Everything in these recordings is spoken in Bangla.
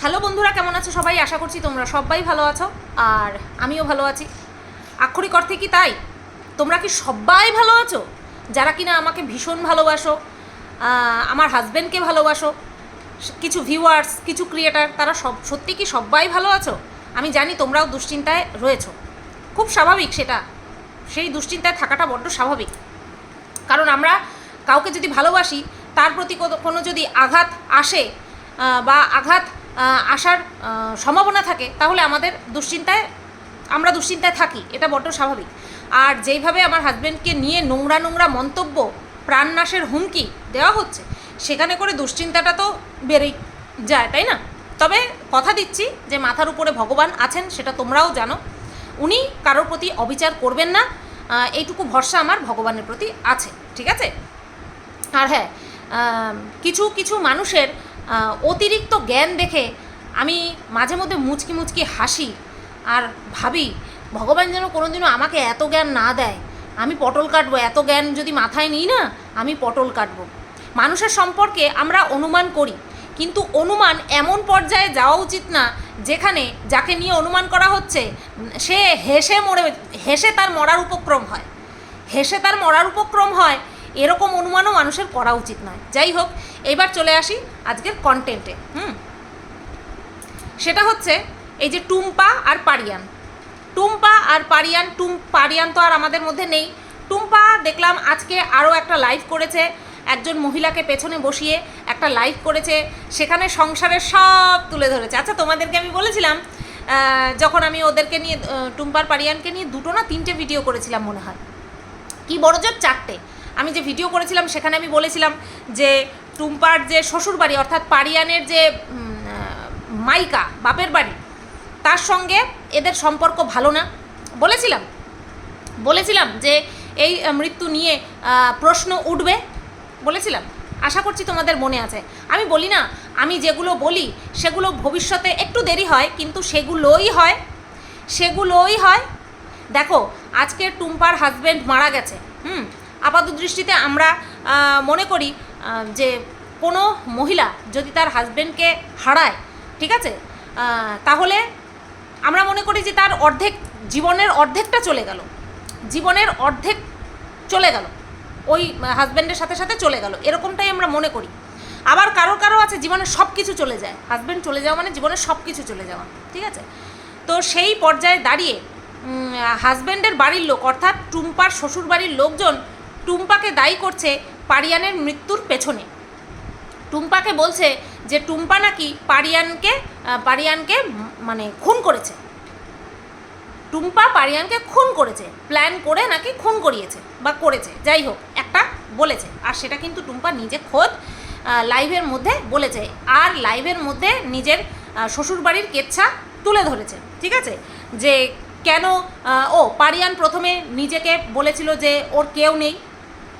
হ্যালো বন্ধুরা, কেমন আছো সবাই? আশা করছি তোমরা সবাই ভালো আছো, আর আমিও ভালো আছি। আক্ষরিক অর্থে কি তাই? তোমরা কি সবাই ভালো আছো? যারা কিনা আমাকে ভীষণ ভালোবাসো আমার হাজব্যান্ডকে ভালোবাসো, কিছু ভিউয়ার্স কিছু ক্রিয়েটার তারা সব, সত্যি কি সবাই ভালো আছো? আমি জানি তোমরাও দুশ্চিন্তায় রয়েছো। খুব স্বাভাবিক সেটা। সেই দুশ্চিন্তায় থাকাটা বড্ড স্বাভাবিক। কারণ আমরা কাউকে যদি ভালোবাসি, তার প্রতি কোনো- যদি আঘাত আসে বা আঘাত আসার সম্ভাবনা থাকে, তাহলে আমাদের দুশ্চিন্তায়, আমরা দুশ্চিন্তায় থাকি, এটা বড্ড স্বাভাবিক। আর যেইভাবে আমার হাজব্যান্ডকে নিয়ে নোংরা নোংরা মন্তব্য, প্রাণনাশের হুমকি দেওয়া হচ্ছে, সেখানে করে দুশ্চিন্তাটা তো বেড়েই যায়, তাই না? তবে কথা দিচ্ছি যে মাথার উপরে ভগবান আছেন, সেটা তোমরাও জানো। উনি কারোর প্রতি অবিচার করবেন না এইটুকু ভরসা আমার ভগবানের প্রতি আছে, ঠিক আছে? আর হ্যাঁ কিছু কিছু মানুষের অতিরিক্ত জ্ঞান দেখে আমি মাঝে মধ্যে মুচকি মুচকি হাসি আর ভাবি, ভগবান যেন কোনোদিনও আমাকে এত জ্ঞান না দেয়। আমি পটল কাটবো, এত জ্ঞান যদি মাথায় নিই না, আমি পটল কাটবো। মানুষের সম্পর্কে আমরা অনুমান করি, কিন্তু অনুমান এমন পর্যায়ে যাওয়া উচিত না যেখানে যাকে নিয়ে অনুমান করা হচ্ছে, সে হেসে মরে, হেসে তার মরার উপক্রম হয়। হেসে তার মরার উপক্রম হয়, এরকম অনুমানও মানুষের করা উচিত নয়। যাই হোক, এবার চলে আসি আজকের কন্টেন্টে হুম? সেটা হচ্ছে এই যে টুম্পা আর পারিয়ান। টুম্পা আর পারিয়ান, টুম, পারিয়ান তো আর আমাদের মধ্যে নেই। টুম্পা দেখলাম আজকে আরও একটা লাইভ করেছে, একজন মহিলাকে পেছনে বসিয়ে একটা লাইভ করেছে, সেখানে সংসারের সব তুলে ধরেছে। আচ্ছা তোমাদেরকে আমি বলেছিলাম যখন আমি ওদেরকে নিয়ে টুম্পার পারিয়ানকে নিয়ে দুটো না তিনটে ভিডিও করেছিলাম মনে হয়। কি বড় জোর, চারটে। আমি যে ভিডিও করেছিলাম, সেখানে আমি বলেছিলাম যে টুম্পার যে শ্বশুরবাড়ি, অর্থাৎ পারিয়ানের যে মাইকা, বাপের বাড়ি, তার সঙ্গে এদের সম্পর্ক ভালো না। বলেছিলাম বলেছিলাম যে এই মৃত্যু নিয়ে প্রশ্ন উঠবে। বলেছিলাম, আশা করছি তোমাদের মনে আছে। আমি বলি না, আমি যেগুলো বলি, সেগুলো ভবিষ্যতে একটু দেরি হয়, কিন্তু সেগুলোই হয় সেগুলোই হয়। দেখো, আজকে টুম্পার হাজব্যান্ড মারা গেছে, হুম? আপাত দৃষ্টিতে আমরা মনে করি যে কোনো মহিলা যদি তার হাজব্যান্ডকে হারায়, ঠিক আছে? তাহলে আমরা মনে করি যে তার অর্ধেক, জীবনের অর্ধেকটা চলে গেল। জীবনের অর্ধেক চলে গেল। ওই হাজব্যান্ডের সাথে সাথে চলে গেল। এরকমটাই আমরা মনে করি। আবার কারও কারও আছে জীবনের সব কিছু চলে যায়। হাজব্যান্ড চলে যাওয়া মানে জীবনের সব কিছু চলে যাওয়া, ঠিক আছে? তো সেই পর্যায়ে দাঁড়িয়ে হাজব্যান্ডের বাড়ির লোক, অর্থাৎ টুম্পার শ্বশুর বাড়ির লোকজন টুম্পাকে দায়ী করছে পারিয়ানের মৃত্যুর পেছনে। টুম্পাকে বলছে যে টুম্পা নাকি পারিয়ানকে পারিয়ানকে মানে খুন করেছে। টুম্পা পারিয়ানকে খুন করেছে প্ল্যান করে নাকি খুন করিয়েছে বা করেছে, যাই হোক, একটা বলেছে। আর সেটা কিন্তু টুম্পা নিজে খোদ লাইভের মধ্যে বলেছে। আর লাইভের মধ্যে নিজের শ্বশুরবাড়ির কেচ্ছা তুলে ধরেছে, ঠিক আছে? যে কেন ও পারিয়ান প্রথমে নিজেকে বলেছিল যে ওর কেউ নেই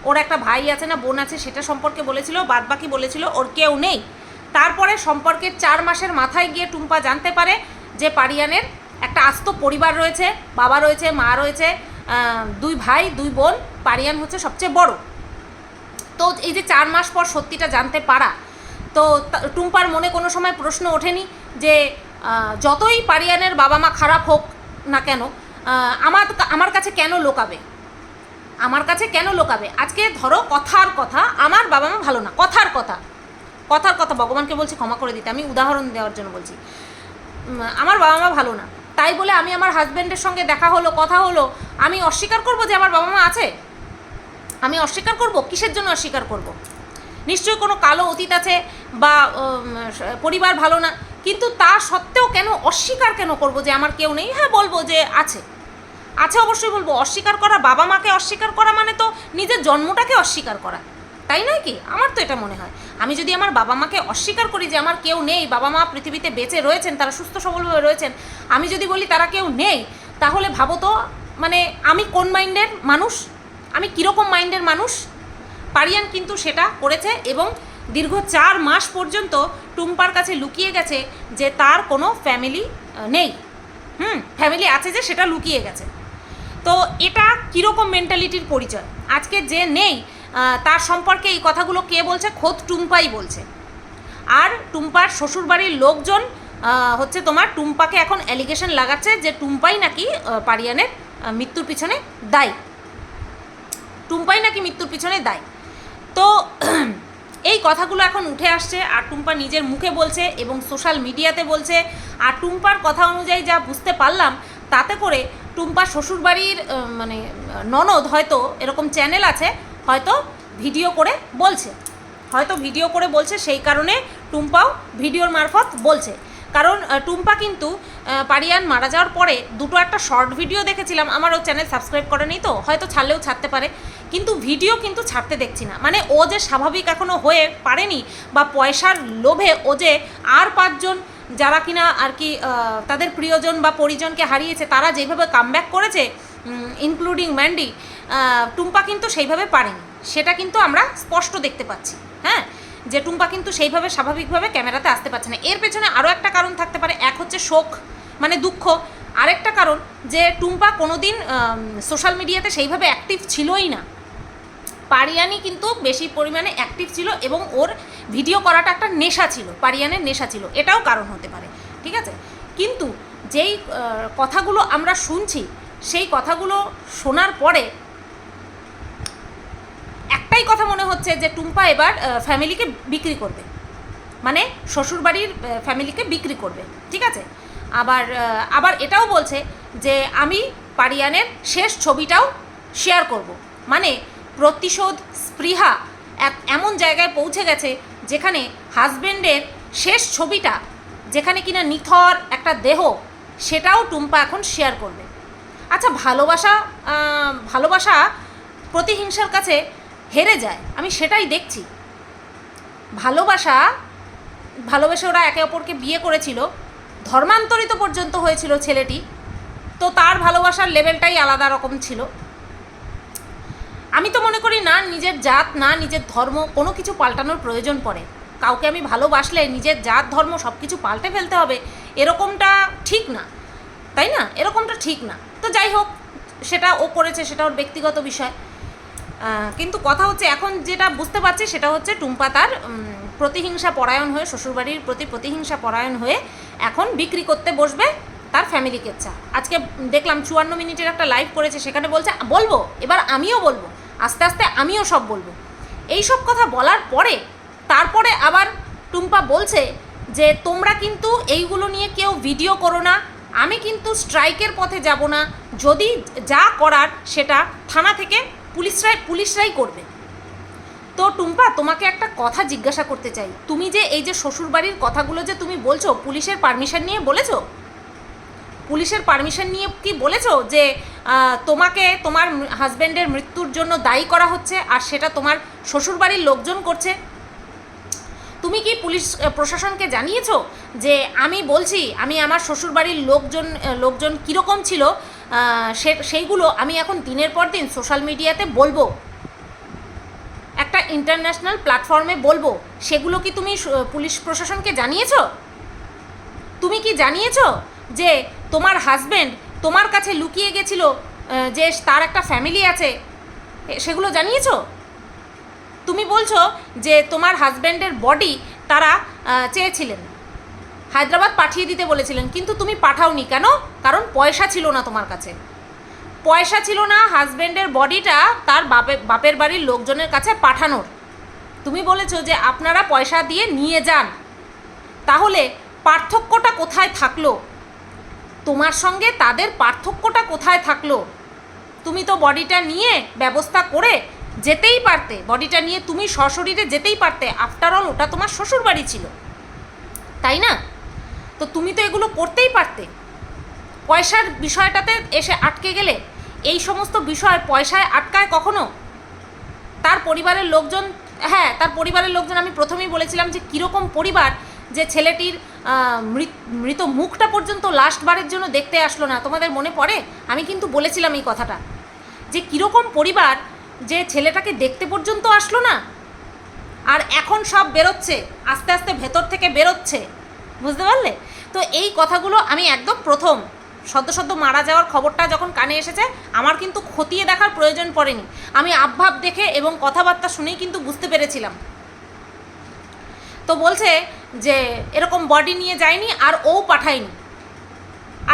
ওর একটা ভাই আছে না, বোন আছে, সেটা সম্পর্কে বলেছিল বাদ বাকি বলেছিল, ওর কেউ নেই। তারপরে সম্পর্কের চার মাসের মাথায় গিয়ে টুম্পা জানতে পারে যে পারিয়ানের একটা আস্ত পরিবার রয়েছে, বাবা রয়েছে, মা রয়েছে দুই ভাই, দুই বোন, পারিয়ান হচ্ছে সবচেয়ে বড়। তো এই যে চার মাস পর সত্যিটা জানতে পারা, তো টুম্পার মনে কোনো সময় প্রশ্ন ওঠেনি যে যতই পারিয়ানের বাবা মা খারাপ হোক না কেন আমার আমার কাছে কেন লোকাবে? আমার কাছে কেন লোকাবে? আজকে ধরো কথার কথা, আমার বাবা মা ভালো না, কথার কথা। কথার কথা ভগবানকে বলছি, ক্ষমা করে দিতে, আমি উদাহরণ দেওয়ার জন্য বলছি। আমার বাবা মা ভালো না, তাই বলে আমি আমার হাজব্যান্ডের সঙ্গে দেখা হলো, কথা হলো, আমি অস্বীকার করব যে আমার বাবা মা আছে? আমি অস্বীকার করব? কিসের জন্য অস্বীকার করব? নিশ্চয়ই কোনো কালো অতীত আছে বা পরিবার ভালো না, কিন্তু তা সত্ত্বেও কেন অস্বীকার কেন করব যে আমার কেউ নেই? হ্যাঁ বলব যে আছে। আছে অবশ্যই বলব, অস্বীকার করা, বাবা মাকে অস্বীকার করা মানে তো নিজের জন্মটাকে অস্বীকার করা। তাই নয় কি? আমার তো এটা মনে হয়। আমি যদি আমার বাবা মাকে অস্বীকার করি যে আমার কেউ নেই, বাবা মা পৃথিবীতে বেঁচে রয়েছেন, তারা সুস্থ সবলভাবে রয়েছেন, আমি যদি বলি তারা কেউ নেই, তাহলে ভাবো তো মানে আমি কোন মাইন্ডের মানুষ? আমি কীরকম মাইন্ডের মানুষ? পারিয়ান কিন্তু সেটা করেছে এবং দীর্ঘ চার মাস পর্যন্ত টুম্পার কাছে লুকিয়ে গেছে যে তার কোনো ফ্যামিলি নেই। হুম ফ্যামিলি আছে যে সেটা লুকিয়ে গেছে। তো এটা কীরকম মেন্টালিটির পরিচয়? আজকে যে নেই তার সম্পর্কে এই কথাগুলো কে বলছে? খোদ টুম্পাই বলছে। আর টুম্পার শ্বশুরবাড়ির লোকজন হচ্ছে তোমার টুম্পাকে এখন অ্যালিগেশন লাগাচ্ছে যে টুম্পাই নাকি পারিয়ানের মৃত্যুর পিছনে দায়ী। টুম্পাই নাকি মৃত্যুর পিছনে দায়ী। তো এই কথাগুলো এখন উঠে আসছে, আর টুম্পা নিজের মুখে বলছে এবং সোশ্যাল মিডিয়াতে বলছে। আর টুম্পার কথা অনুযায়ী যা বুঝতে পারলাম, তাতে করে টুম্পা শ্বশুরবাড়ির মানে ননদ হয়তো এরকম চ্যানেল আছে, হয়তো ভিডিও করে বলছে। হয়তো ভিডিও করে বলছে, সেই কারণে টুম্পাও ভিডিওর মারফত বলছে। কারণ টুম্পা কিন্তু পারিয়ান মারা যাওয়ার পরে দুটো একটা শর্ট ভিডিও দেখেছিলাম, আমার ও চ্যানেল সাবস্ক্রাইব করেনি তো, হয়তো ছাড়লেও ছাড়তে পারে। কিন্তু ভিডিও কিন্তু ছাড়তে দেখছি না। মানে ও যে স্বাভাবিক এখনও হয়ে পারেনি, বা পয়সার লোভে ও যে আর পাঁচজন যারা কিনা আর কি তাদের প্রিয়জন বা পরিজনকে হারিয়েছে, তারা যেভাবে কামব্যাক করেছে ইনক্লুডিং ম্যান্ডি টুম্পা কিন্তু সেইভাবে পারেনি। সেটা কিন্তু আমরা স্পষ্ট দেখতে পাচ্ছি হ্যাঁ? যে টুম্পা কিন্তু সেইভাবে স্বাভাবিকভাবে ক্যামেরাতে আসতে পারছে না। এর পেছনে আরও একটা কারণ থাকতে পারে, এক হচ্ছে শোক মানে দুঃখ। আরেকটা কারণ যে টুম্পা কোনোদিন সোশ্যাল মিডিয়াতে সেইভাবে অ্যাক্টিভ ছিলই না। পারিয়ানি কিন্তু বেশি পরিমাণে অ্যাক্টিভ ছিল এবং ওর ভিডিও করাটা একটা নেশা ছিল, পারিয়ানের নেশা ছিল। এটাও কারণ হতে পারে, ঠিক আছে? কিন্তু যেই কথাগুলো আমরা শুনছি, সেই কথাগুলো শোনার পরে একটাই কথা মনে হচ্ছে যে টুম্পা এবার ফ্যামিলিকে বিক্রি করবে। মানে শ্বশুরবাড়ির ফ্যামিলিকে বিক্রি করবে, ঠিক আছে? আবার আবার এটাও বলছে যে আমি পারিয়ানের শেষ ছবিটাও শেয়ার করব। মানে প্রতিশোধ স্পৃহা এক এমন জায়গায় পৌঁছে গেছে যেখানে হাজবেন্ডের শেষ ছবিটা, যেখানে কিনা নিথর একটা দেহ, সেটাও টুম্পা এখন শেয়ার করবে। আচ্ছা ভালোবাসা ভালোবাসা প্রতিহিংসার কাছে হেরে যায়, আমি সেটাই দেখছি। ভালোবাসা, ভালোবেসে ওরা একে অপরকে বিয়ে করেছিল, ধর্মান্তরিত পর্যন্ত হয়েছিল ছেলেটি, তো তার ভালোবাসার লেভেলটাই আলাদা রকম ছিল। আমি তো মনে করি না নিজের জাত, না নিজের ধর্ম, কোনো কিছু পাল্টানোর প্রয়োজন পড়ে। কাউকে আমি ভালোবাসলে নিজের জাত, ধর্ম সব কিছু পাল্টে ফেলতে হবে, এরকমটা ঠিক না। তাই না? এরকমটা ঠিক না। তো যাই হোক, সেটা ও করেছে, সেটা ওর ব্যক্তিগত বিষয়। কিন্তু কথা হচ্ছে এখন যেটা বুঝতে পারছি, সেটা হচ্ছে টুম্পা তার প্রতিহিংসা পরায়ণ হয়ে, শ্বশুরবাড়ির প্রতি প্রতিহিংসা পরায়ণ হয়ে এখন বিক্রি করতে বসবে তার ফ্যামিলিকে চা। আজকে দেখলাম চুয়ান্ন মিনিটের একটা লাইভ করেছে, সেখানে বলছে, বলব, এবার আমিও বলব। আস্তে আস্তে আমিও সব বলব। এই সব কথা বলার পরে, তারপরে আবার টুম্পা বলছে যে, তোমরা কিন্তু এইগুলো নিয়ে কেউ ভিডিও করো না। আমি কিন্তু স্ট্রাইকের পথে যাব না। যদি যা করার সেটা থানা থেকে পুলিশরাই পুলিশরাই করবে। তো টুম্পা, তোমাকে একটা কথা জিজ্ঞাসা করতে চাই। তুমি যে এই যে শ্বশুরবাড়ির কথাগুলো যে তুমি বলছো, পুলিশের পারমিশন নিয়ে বলেছ পুলিশের পারমিশন নিয়ে কি বলেছ যে তোমাকে তোমার হাজব্যান্ডের মৃত্যুর জন্য দায়ী করা হচ্ছে আর সেটা তোমার শ্বশুরবাড়ির লোকজন করছে? তুমি কি পুলিশ প্রশাসনকে জানিয়েছো যে আমি বলছি, আমি আমার শ্বশুরবাড়ির লোকজন লোকজন কীরকম ছিল সে, সেইগুলো আমি এখন দিনের পর দিন সোশ্যাল মিডিয়াতে বলব। একটা ইন্টারন্যাশনাল প্ল্যাটফর্মে বলব, সেগুলো কি তুমি পুলিশ প্রশাসনকে জানিয়েছো? তুমি কি জানিয়েছো যে তোমার হাজব্যান্ড তোমার কাছে লুকিয়ে গেছিল যে তার একটা ফ্যামিলি আছে সেগুলো জানিয়েছো? তুমি বলছো যে তোমার হাজব্যান্ডের বডি তারা চেয়েছিলেন। হায়দ্রাবাদ পাঠিয়ে দিতে বলেছিলেন, কিন্তু তুমি পাঠাওনি কেন? কারণ পয়সা ছিল না তোমার কাছে। পয়সা ছিল না হাজব্যান্ডের বডিটা তার বাপে, বাপের বাড়ির লোকজনের কাছে পাঠানোর। তুমি বলেছ যে আপনারা পয়সা দিয়ে নিয়ে যান। তাহলে পার্থক্যটা কোথায় থাকল? তোমার সঙ্গে তাদের পার্থক্যটা কোথায় থাকল? তুমি তো বডিটা নিয়ে ব্যবস্থা করে যেতেই পারতে, বডিটা নিয়ে তুমি সশরীরে যেতেই পারতে। আফটার অল ওটা তোমার শ্বশুর বাড়ি ছিল। তাই না? তো তুমি তো এগুলো করতেই পারতে। পয়সার বিষয়টাতে এসে আটকে গেলে, এই সমস্ত বিষয় পয়সায় আটকায় কখনো? তার পরিবারের লোকজন হ্যাঁ তার পরিবারের লোকজন, আমি প্রথমেই বলেছিলাম যে কীরকম পরিবার যে ছেলেটির মৃত- মুখটা পর্যন্ত লাস্টবারের জন্য দেখতে আসলো না। তোমাদের মনে পড়ে? আমি কিন্তু বলেছিলাম এই কথাটা। যে কীরকম পরিবার যে ছেলেটাকে দেখতে পর্যন্ত আসলো না? আর এখন সব বেরোচ্ছে, আস্তে আস্তে ভেতর থেকে বেরোচ্ছে। বুঝতে পারলে? তো এই কথাগুলো আমি একদম প্রথম। সদ্য সদ্য মারা যাওয়ার খবরটা যখন কানে এসেছে, আমার কিন্তু খতিয়ে দেখার প্রয়োজন পড়েনি। আমি আবভাব দেখে এবং কথাবার্তা শুনেই কিন্তু বুঝতে পেরেছিলাম। তো বলছে যে এরকম বডি নিয়ে যায়নি আর ও পাঠায়নি।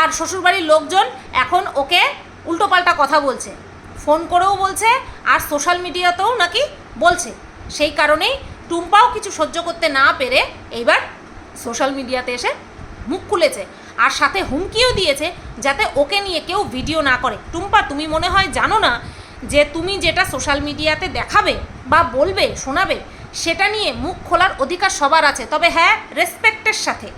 আর শ্বশুরবাড়ির লোকজন এখন ওকে উল্টোপাল্টা কথা বলছে। ফোন করেও বলছে, আর সোশ্যাল মিডিয়াতেও নাকি বলছে। সেই কারণেই টুম্পাও কিছু সহ্য করতে না পেরে এইবার সোশ্যাল মিডিয়াতে এসে মুখ খুলেছে। আর সাথে হুমকিও দিয়েছে যাতে ওকে নিয়ে কেউ ভিডিও না করে। টুম্পা, তুমি মনে হয় জানো না যে তুমি যেটা সোশ্যাল মিডিয়াতে দেখাবে বা বলবে, শোনাবে সেটা নিয়ে মুখ খোলার অধিকার সবার আছে, তবে হ্যাঁ রেসপেক্টের সাথে।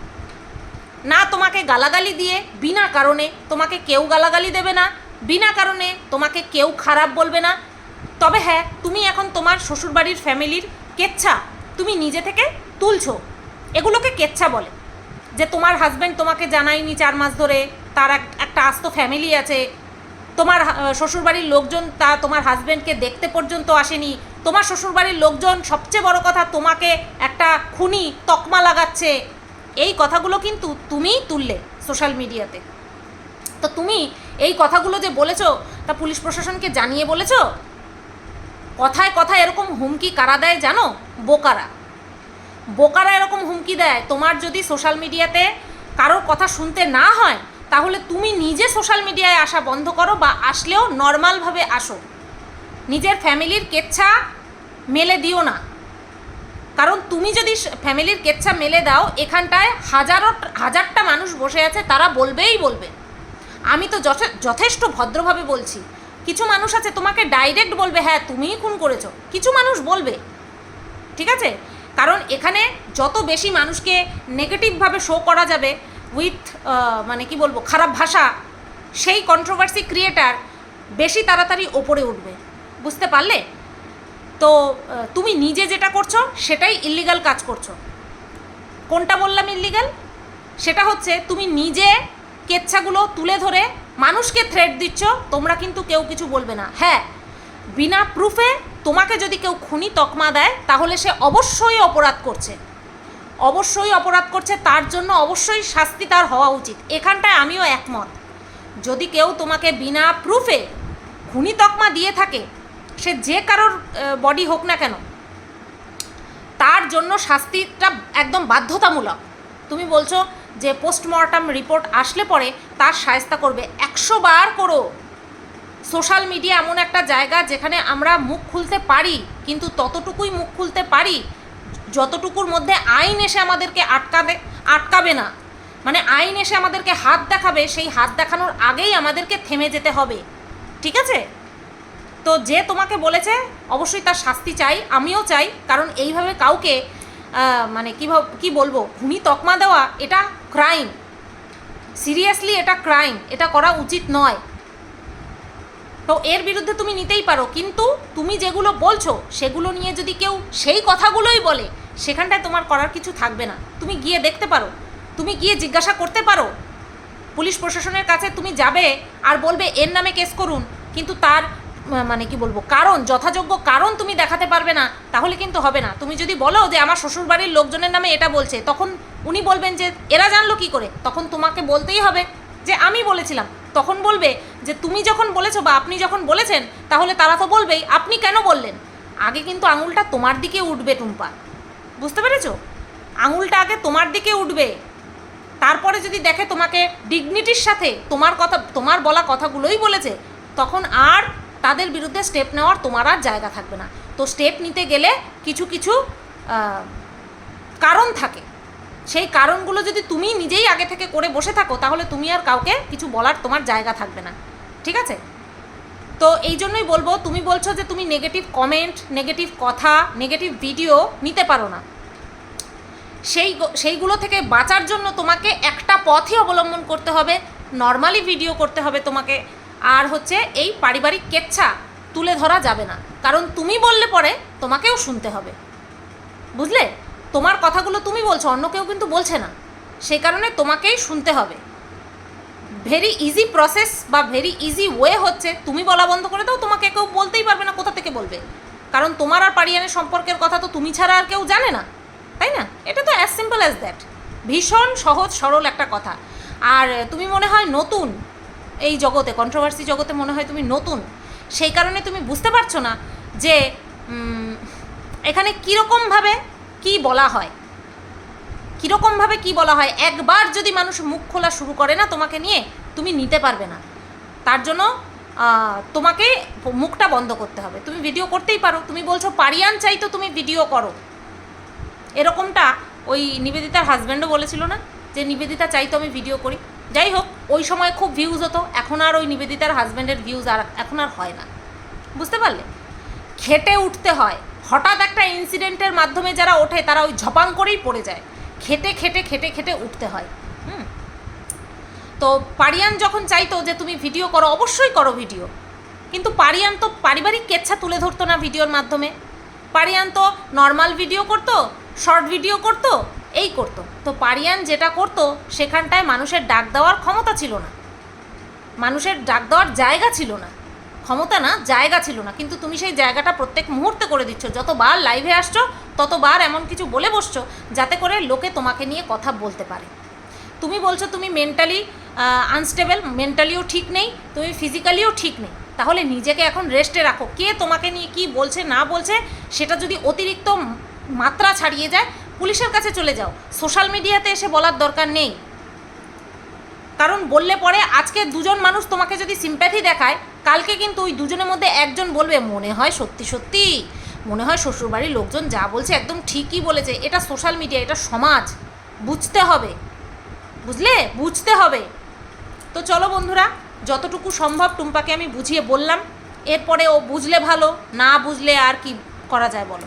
না তোমাকে গালাগালি দিয়ে, বিনা কারণে তোমাকে কেউ গালাগালি দেবে না, বিনা কারণে তোমাকে কেউ খারাপ বলবে না। তবে হ্যাঁ তুমি এখন তোমার শ্বশুরবাড়ির ফ্যামিলির কেচ্ছা তুমি নিজে থেকে তুলছো। এগুলোকে কেচ্ছা বলে। যে তোমার হাজব্যান্ড তোমাকে জানায়নি চার মাস ধরে, তার এক- একটা আস্ত ফ্যামিলি আছে। তোমার শ্বশুরবাড়ির লোকজন তা তোমার হাজব্যান্ডকে দেখতে পর্যন্ত আসেনি তোমার শ্বশুরবাড়ির লোকজন সবচেয়ে বড় কথা তোমাকে একটা খুনি তকমা লাগাচ্ছে। এই কথাগুলো কিন্তু তুমিই তুললে সোশ্যাল মিডিয়াতে। তো তুমি এই কথাগুলো যে বলেছ, তা পুলিশ প্রশাসনকে জানিয়ে বলেছ? কথায় কথায় এরকম হুমকি কারা দেয় জানো? বোকারা। বোকারা এরকম হুমকি দেয়। তোমার যদি সোশ্যাল মিডিয়াতে কারোর কথা শুনতে না হয়, তাহলে তুমি নিজে সোশ্যাল মিডিয়ায় আসা বন্ধ করো বা আসলেও নর্মালভাবে আসো। নিজের ফ্যামিলির কেচ্ছা মেলে দিও না। কারণ তুমি যদি ফ্যামিলির কেচ্ছা মেলে দাও, এখানটায় হাজারো হাজারটা মানুষ বসে আছে, তারা বলবেই বলবে। আমি তো যথে- যথেষ্ট ভদ্রভাবে বলছি। কিছু মানুষ আছে, তোমাকে ডাইরেক্ট বলবে হ্যাঁ তুমিই খুন করেছ। কিছু মানুষ বলবে। ঠিক আছে? কারণ এখানে যত বেশি মানুষকে নেগেটিভভাবে শো করা যাবে উইথ মানে কি বলব, খারাপ ভাষা, সেই কন্ট্রোভার্সি ক্রিয়েটার বেশি তাড়াতাড়ি ওপরে উঠবে। বুঝতে পারলে? তো তুমি নিজে যেটা করছ, সেটাই ইলিগাল কাজ করছ। কোনটা বললাম ইল্লিগাল সেটা হচ্ছে, তুমি নিজে কেচ্ছাগুলো তুলে ধরে মানুষকে থ্রেট দিচ্ছ, তোমরা কিন্তু কেউ কিছু বলবে না। হ্যাঁ বিনা প্রুফে তোমাকে যদি কেউ খুনি তকমা দেয়, তাহলে সে অবশ্যই অপরাধ করছে। অবশ্যই অপরাধ করছে, তার জন্য অবশ্যই শাস্তি তার হওয়া উচিত। এখানটায় আমিও একমত। যদি কেউ তোমাকে বিনা প্রুফে খুনি তকমা দিয়ে থাকে সে যে কারোর বডি হোক না কেন, তার জন্য শাস্তিটা একদম বাধ্যতামূলক। তুমি বলছো যে পোস্টমর্টম রিপোর্ট আসলে পরে তার সায়স্তা করবে। একশো বার করো। সোশ্যাল মিডিয়া এমন একটা জায়গা যেখানে আমরা মুখ খুলতে পারি, কিন্তু ততটুকুই মুখ খুলতে পারি, যতটুকুর মধ্যে আইন এসে আমাদেরকে আটকাবে আটকাবে না। মানে আইন এসে আমাদেরকে হাত দেখাবে, সেই হাত দেখানোর আগেই আমাদেরকে থেমে যেতে হবে। ঠিক আছে? তো যে তোমাকে বলেছে, অবশ্যই তার শাস্তি চাই, আমিও চাই, কারণ এইভাবে কাউকে মানে কীভাবে কী বলব খুনি তকমা দেওয়া, এটা ক্রাইম সিরিয়াসলি এটা ক্রাইম এটা করা উচিত নয়। তো এর বিরুদ্ধে তুমি নিতেই পারো, কিন্তু তুমি যেগুলো বলছো, সেগুলো নিয়ে যদি কেউ সেই কথাগুলোই বলে, সেখানটায় তোমার করার কিছু থাকবে না। তুমি গিয়ে দেখতে পারো, তুমি গিয়ে জিজ্ঞাসা করতে পারো। পুলিশ প্রশাসনের কাছে তুমি যাবে আর বলবে, এর নামে কেস করুন। কিন্তু তার মানে কি বলব, কারণ, যথাযোগ্য কারণ তুমি দেখাতে পারবে না, তাহলে কিন্তু হবে না। তুমি যদি বলো যে আমার শ্বশুরবাড়ির লোকজনের নামে এটা বলছে, তখন উনি বলবেন যে, এরা জানলো কি করে? তখন তোমাকে বলতেই হবে যে, আমি বলেছিলাম। তখন বলবে যে, তুমি যখন বলেছ বা আপনি যখন বলেছেন, তাহলে তারা তো বলবেই, আপনি কেন বললেন? আগে কিন্তু আঙুলটা তোমার দিকে উঠবে, টুম্পা। বুঝতে পেরেছ? আঙুলটা আগে তোমার দিকে উঠবে। তারপরে যদি দেখে তোমাকে ডিগনিটির সাথে তোমার কথা, তোমার বলা কথাগুলোই বলেছে, তখন আর তাদের বিরুদ্ধে স্টেপ নেওয়ার তোমার আর জায়গা থাকবে না। তো স্টেপ নিতে গেলে কিছু কিছু কারণ থাকে। সেই কারণগুলো যদি তুমি নিজেই আগে থেকে করে বসে থাকো, তাহলে তুমি আর কাউকে কিছু বলার তোমার জায়গা থাকবে না। ঠিক আছে? তো এই জন্যই বলব, তুমি বলছো যে তুমি নেগেটিভ কমেন্ট নেগেটিভ কথা নেগেটিভ ভিডিও নিতে পারো না। সেই সেইগুলো থেকে বাঁচার জন্য তোমাকে একটা পথই অবলম্বন করতে হবে। নর্মালি ভিডিও করতে হবে তোমাকে। আর হচ্ছে এই পারিবারিক কেচ্ছা তুলে ধরা যাবে না। কারণ তুমি বললে পরে তোমাকেও শুনতে হবে। বুঝলে? তোমার কথাগুলো তুমি বলছো, অন্য কেউ কিন্তু বলছে না। সেই কারণে তোমাকেই শুনতে হবে। ভেরি ইজি প্রসেস বা ভেরি ইজি ওয়ে হচ্ছে, তুমি বলা বন্ধ করে দাও, তোমাকে কেউ বলতেই পারবে না কোথা থেকে বলবে। কারণ তোমার আর পারিয়ানের সম্পর্কের কথা তো তুমি ছাড়া আর কেউ জানে না। তাই না? এটা তো অ্যাজ সিম্পল অ্যাজ দ্যাট ভীষণ সহজ সরল একটা কথা। আর তুমি মনে হয় নতুন এই জগতে কন্ট্রোভার্সি জগতে মনে হয় তুমি নতুন। সেই কারণে তুমি বুঝতে পারছ না যে এখানে কীরকমভাবে কি বলা হয়। কীরকমভাবে কি বলা হয়। একবার যদি মানুষ মুখ খোলা শুরু করে না তোমাকে নিয়ে, তুমি নিতে পারবে না। তার জন্য তোমাকে মুখটা বন্ধ করতে হবে। তুমি ভিডিও করতেই পারো। তুমি বলছো, পারিয়ান চাই তো তুমি ভিডিও করো। এরকমটা ওই নিবেদিতার হাজব্যান্ডও বলেছিল না যে, নিবেদিতা, চাই তো আমি ভিডিও করি। যাই হোক ওই সময় খুব ভিউজ হতো, এখন আর ওই নিবেদিতার হাজব্যান্ডের ভিউজ আর এখন আর হয় না। বুঝতে পারলে? খেটে উঠতে হয়। হঠাৎ একটা ইনসিডেন্টের মাধ্যমে যারা ওঠে, তারা ওই ঝপাং করেই পড়ে যায়। খেটে খেটে খেটে খেটে উঠতে হয়। হুম? তো পারিয়ান যখন চাইতো যে, তুমি ভিডিও করো, অবশ্যই করো ভিডিও কিন্তু পারিয়ান তো পারিবারিক কেচ্ছা তুলে ধরতো না ভিডিওর মাধ্যমে। পারিয়ান তো নর্মাল ভিডিও করতো শর্ট ভিডিও করতো এই করতো। তো পারিয়ান যেটা করতো, সেখানটায় মানুষের ডাক দেওয়ার ক্ষমতা ছিল না। মানুষের ডাক দেওয়ার জায়গা ছিল না। ক্ষমতা না, জায়গা ছিল না। কিন্তু তুমি সেই জায়গাটা প্রত্যেক মুহূর্তে করে দিচ্ছ। যতবার লাইভে আসছো, ততবার এমন কিছু বলে বসছো, যাতে করে লোকে তোমাকে নিয়ে কথা বলতে পারে। তুমি বলছো, তুমি মেন্টালি আনস্টেবল মেন্টালিও ঠিক নেই, তুমি ফিজিক্যালিও ঠিক নেই। তাহলে নিজেকে এখন রেস্টে রাখো। কে তোমাকে নিয়ে কি বলছে, না বলছে, সেটা যদি অতিরিক্ত মাত্রা ছাড়িয়ে যায় পুলিশের কাছে চলে যাও। সোশ্যাল মিডিয়াতে এসে বলার দরকার নেই। কারণ বললে পরে আজকে দুজন মানুষ তোমাকে যদি সিম্প্যাথি দেখায়, কালকে কিন্তু ওই দুজনের মধ্যে একজন বলবে, মনে হয় সত্যি সত্যি। মনে হয় শ্বশুরবাড়ির লোকজন যা বলছে একদম ঠিকই বলেছে। এটা সোশ্যাল মিডিয়া, এটা সমাজ। বুঝতে হবে। বুঝলে? বুঝতে হবে। তো চলো বন্ধুরা, যতটুকু সম্ভব টুম্পাকে আমি বুঝিয়ে বললাম। এরপরে ও বুঝলে ভালো, না বুঝলে আর কি করা যায় বলো?